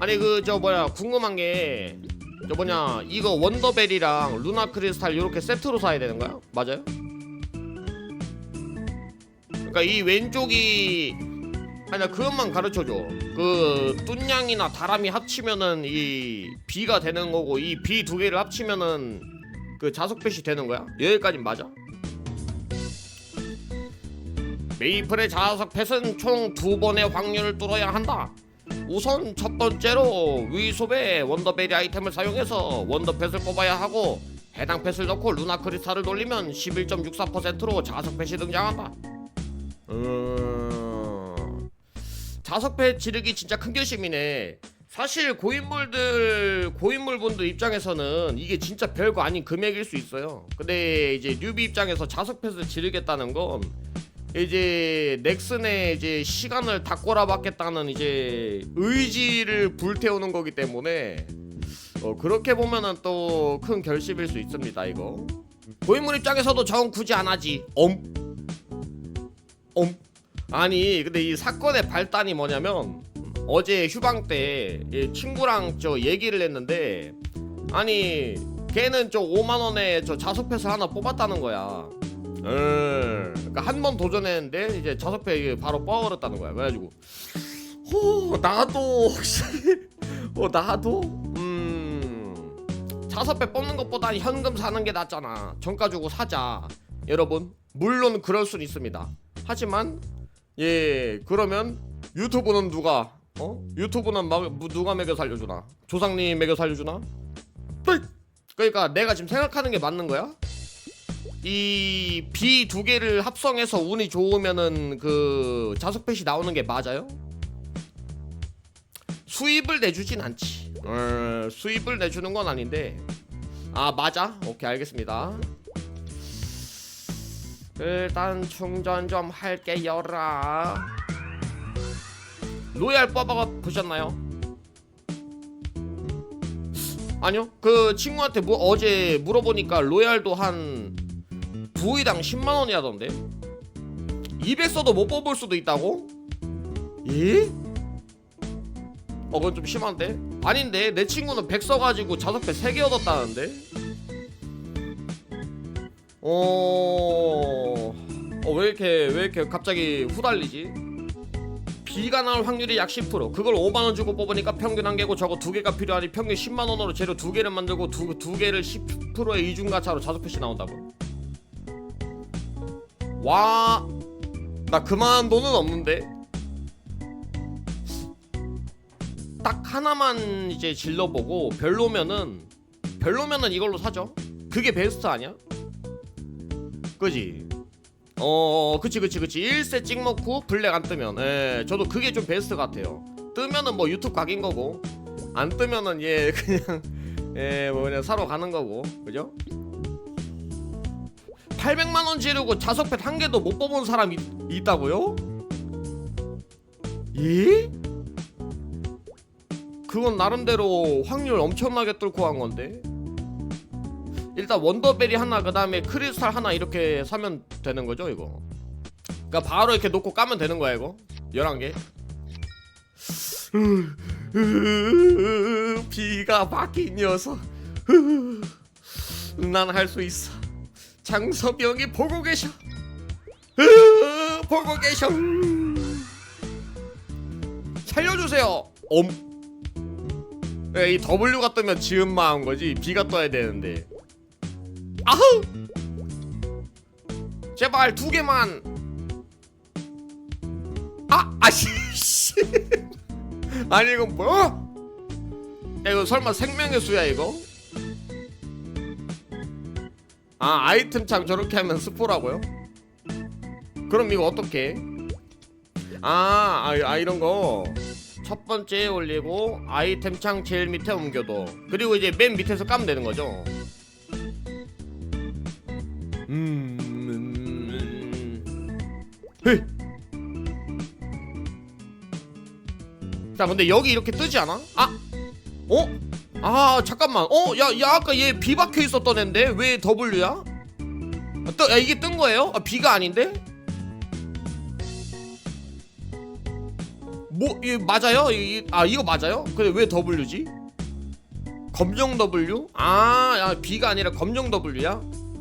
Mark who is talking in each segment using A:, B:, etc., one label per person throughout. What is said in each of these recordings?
A: 아니 그 저 뭐야 궁금한 게 저 뭐냐 이거 원더벨이랑 루나 크리스탈 이렇게 세트로 사야 되는 거야? 맞아요? 그러니까 이 왼쪽이 아니 나 그것만 가르쳐줘 그 뚠냥이나 다람이 합치면은 이 B가 되는 거고 이 B 두 개를 합치면은 그 자석펫이 되는 거야? 여기까진 맞아? 메이플의 자석 펫은 총 두 번의 확률을 뚫어야 한다 우선 첫 번째로 위소의 원더베리 아이템을 사용해서 원더펫을 뽑아야 하고 해당 펫을 넣고 루나 크리스탈을 돌리면 11.64%로 자석 펫이 등장한다. 음... 자석 펫 지르기 진짜 큰 결심이네. 사실 고인물들 고인물 분들 입장에서는 이게 진짜 별거 아닌 금액일 수 있어요. 근데 이제 뉴비 입장에서 자석 펫을 지르겠다는 건 이제 넥슨의 이제 시간을 다 꼬라박겠다는 이제 의지를 불태우는 거기 때문에 어, 그렇게 보면은 또 큰 결심일 수 있습니다 이거 고인물 입장에서도 정 굳이 안 하지 엄 엄. 아니 근데 이 사건의 발단이 뭐냐면 어제 휴방 때이 친구랑 저 얘기를 했는데 아니 걔는 저 5만 원에 저 자석패스 하나 뽑았다는 거야. 음, 그러니까 한 번 도전했는데 이제 이게 바로 뽑아버렸다는 거야. 그래가지고 호 나도 혹시 어 나도 음 자석패 뽑는 것보다 현금 사는 게 낫잖아. 정가 주고 사자. 여러분 물론 그럴 순 있습니다. 하지만 예 그러면 유튜브는 누가 어 유튜브는 막뭐 누가 매겨 살려주나 조상님 매겨 살려주나 네. 그러니까 내가 지금 생각하는 게 맞는 거야 이 B 두 개를 합성해서 운이 좋으면은 그 자석펫이 나오는 게 맞아요? 수입을 내주진 않지. 어, 수입을 내주는 건 아닌데. 아 맞아? 오케이 알겠습니다. 일단 충전 좀 할게요라. 로얄 뽑아 보셨나요? 아니요? 그 친구한테 뭐 어제 물어보니까 로얄도 한 부위당 10만원이 하던데 200 써도 못 뽑을 수도 있다고? 예? 어 그건 좀 심한데? 아닌데 내 친구는 100 써가지고 자석배 3개 얻었다는데? 어... 어, 왜 이렇게, 왜 이렇게 갑자기 후달리지? B가 나올 확률이 약 10% 그걸 5만원 주고 뽑으니까 평균 한 개고 저거 두 개가 필요하니 평균 10만원으로 재료 두 개를 만들고 두, 두 개를 10%의 이중가차로 자석표시 나온다고 와... 나 그만 돈은 없는데 딱 하나만 이제 질러보고 별로면은 별로면은 이걸로 사죠 그게 베스트 아니야? 그지? 어, 그치, 그치, 그치. 1세 찍먹고 블랙 안 뜨면. 예, 저도 그게 좀 베스트 같아요. 뜨면은 뭐 유튜브 각인 거고, 안 뜨면은 예, 그냥, 예, 뭐 그냥 사러 가는 거고. 그죠? 800만 원 지르고 자석펫 한 개도 못 뽑은 사람 이, 있다고요? 예? 그건 나름대로 확률 엄청나게 뚫고 한 건데. 일단 원더벨이 하나 그 다음에 크리스탈 하나 이렇게 사면 되는 거죠 이거 그러니까 바로 이렇게 놓고 까면 되는 거야 이거 11개 비가 막힌 녀석 난 할 수 있어 형이 보고 계셔 보고 계셔 살려주세요 엄 네, 이 W가 뜨면 지음마 한 거지 B가 떠야 되는데 아흐! 제발 두 개만. 아, 아씨, 씨. 아니 이건 뭐야? 야, 이거 설마 생명의 수야 이거? 아 아이템 창 저렇게 하면 스포라고요? 그럼 이거 어떻게? 아, 아, 아 이런 거. 첫 번째 올리고 아이템 창 제일 밑에 옮겨둬. 그리고 이제 맨 밑에서 까면 되는 거죠. 음, 음, 음. 자, 근데 여기 이렇게 뜨지 않아? 아, 어? 아, 잠깐만. 어, 야, 야, 아까 얘 B 박혀 있었던 앤데 왜 W야? 아, 뜨, 야, 이게 뜬 거예요? 아, B가 아닌데? 뭐 이 맞아요? 이, 이- 아 이거 맞아요? 근데 왜 W지? 검정 W? 아, 야, B가 아니라 검정 W야?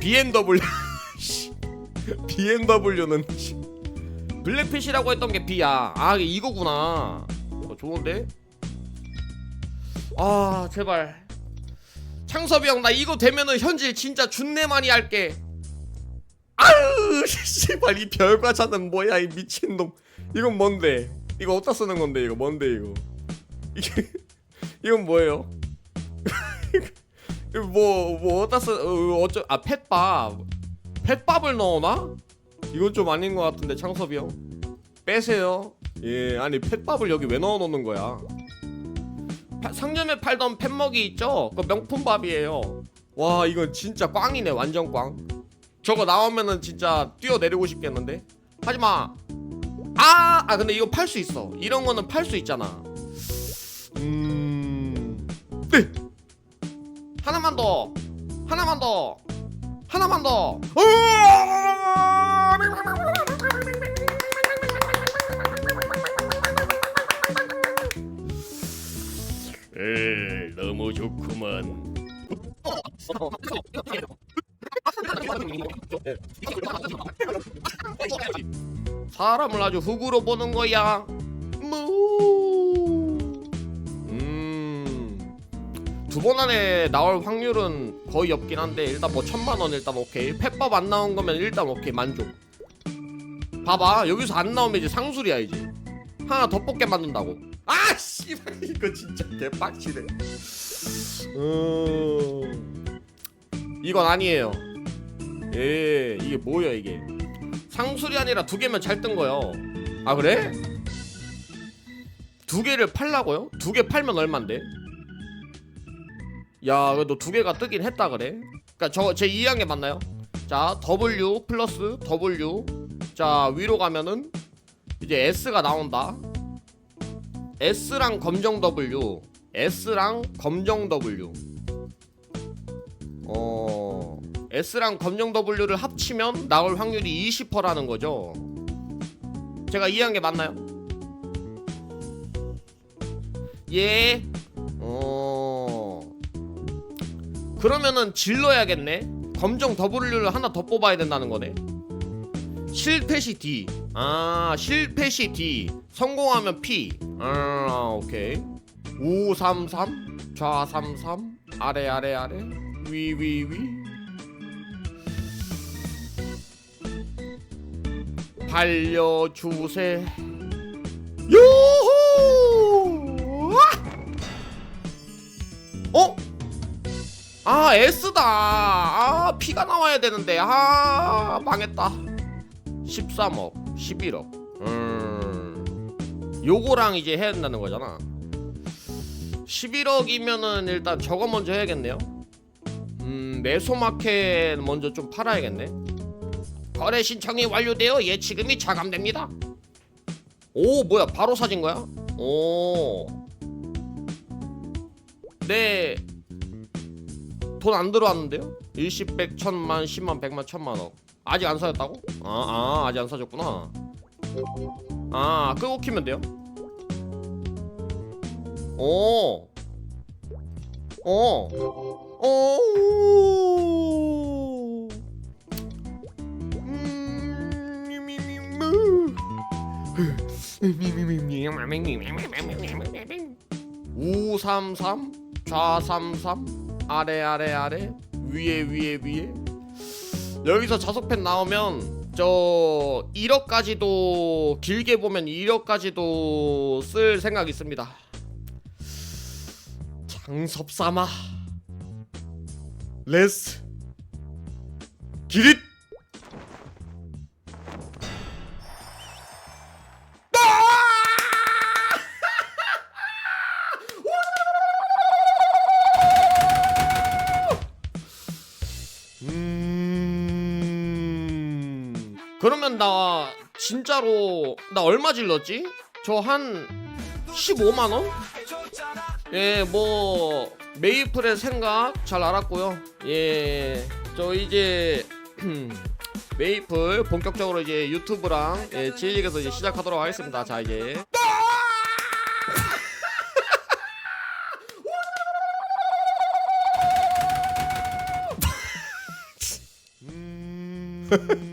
A: BMW. 씨. BMW는 씨. 블랙핏이라고 했던 게 B야. 아, 이거구나. 어, 좋은데? 아, 제발. 창섭이 형, 나 이거 되면은 현질 진짜 준내 많이 할게. 아유, 씨발 이 별과자는 뭐야 이 미친놈. 이건 뭔데? 이거 어디다 쓰는 건데 이거 뭔데 이거? 이게 이건 뭐예요? 뭐뭐 어디다 쓰 어, 어쩌 아 펫밥 펫밥을 넣어놔? 이건 좀 아닌 것 같은데 창섭이 형 빼세요. 예 아니 펫밥을 여기 왜 넣어 놓는 거야? 파- 상점에 팔던 펫먹이 있죠? 그 명품 밥이에요. 와 이건 진짜 꽝이네 완전 꽝. 저거 나오면은 진짜 뛰어내리고 싶겠는데? 하지마. 아, 아 근데 이거 팔 수 있어. 이런 거는 팔 수 있잖아. 음, 네. 하나만 더, 하나만 더, 하나만 더. 에, 너무 좋구만. 사람을 아주 흙으로 보는 거야. 무. 음. 두 번 안에 나올 확률은 거의 없긴 한데 일단 뭐 천만 원 일단 오케이. 펫밥 안 나온 거면 일단 오케이 만족. 봐봐 여기서 안 나오면 이제 상술이야 이제. 하나 더 뽑게 만든다고. 아 씨발 이거 진짜 개빡치네. 음. 이건 아니에요. 예, 이게 뭐야 이게? 상술이 아니라 두 개면 잘 뜬 거요. 아 그래? 두 개를 팔라고요? 두 개 팔면 얼만데? 야, 그래도 두 개가 뜨긴 했다 그래. 그러니까 저제 이해한 게 맞나요? 자, W 플러스 W. 자, 위로 가면은 이제 S가 나온다. S랑 검정 W. S랑 검정 W. 어. S랑 검정 W를 합치면 나올 확률이 20%라는 거죠. 제가 이해한 게 맞나요? 예. 어. 그러면은 질러야겠네. 검정 W를 하나 더 뽑아야 된다는 거네. 실패시 D. 아, 실패시 D. 성공하면 P. 아, 오케이. 533 좌33 아래 아래 아래? 위 위 위. 발려주세. 요호! 어? 아 S다. 아 P가 나와야 되는데. 아 망했다. 13억 11억. 음. 요거랑 이제 해야 된다는 거잖아 11억이면은 일단 저거 먼저 해야겠네요 음 메소마켓 먼저 좀 팔아야겠네 거래 신청이 완료되어 예치금이 차감됩니다. 오 뭐야 바로 사진 거야? 오. 네. 돈 안 들어왔는데요? 일십 백 천만 십만 백만 천만억 아직 안 사줬다고? 아, 아 아직 안 사줬구나 아 끄고 키면 돼요? 오 어. 오. 우삼삼? 좌삼삼? 아래 아래 아래? 위에 위에 위에? 여기서 자석펜 나오면 저 1억까지도 길게 보면 1억까지도 쓸 생각 있습니다 장섭삼아 레스 기릿 음. 그러면 나 진짜로 나 얼마 질렀지? 저 한 15만 원? 예, 뭐 메이플의 생각 잘 알았고요. 예, 저 이제 메이플 본격적으로 이제 유튜브랑 예, 진리에서 이제 시작하도록 하겠습니다. 자 이제. 음.